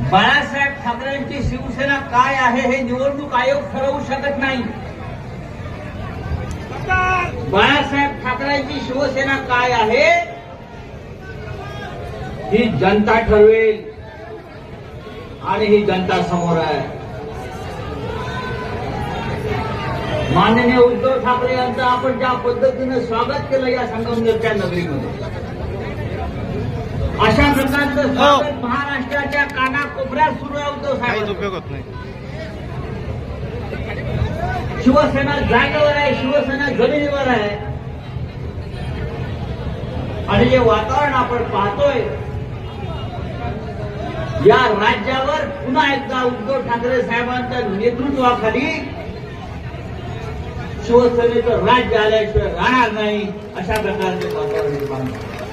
बाळासाहेब ठाकरेंची शिवसेना काय आहे हे निवडणूक आयोग ठरवू शकत नाही. बाळासाहेब ठाकरेंची शिवसेना काय आहे? ही जनता ठरवेल आणि ही जनता समोर आहे. माननीय उद्धव ठाकरे यांचं आपण ज्या पद्धतीनं स्वागत केलं या संगमनेरच्या नगरीमध्ये अशा प्रकारचं स्वागत महाराष्ट्राच्या कानाकोपऱ्यात सुरू आहे उद्धव काहीच साहेब उपयोग होत नाही. शिवसेना जागेवर आहे शिवसेना जमिनीवर आहे. आणि जे वातावरण आपण पाहतोय या राज्यावर पुन्हा एकदा उद्धव ठाकरे साहेबांच्या नेतृत्वाखाली शिवसेनेचं राज्य आल्याशिवाय राहणार नाही अशा प्रकारचे वातावरण निर्माण झालं.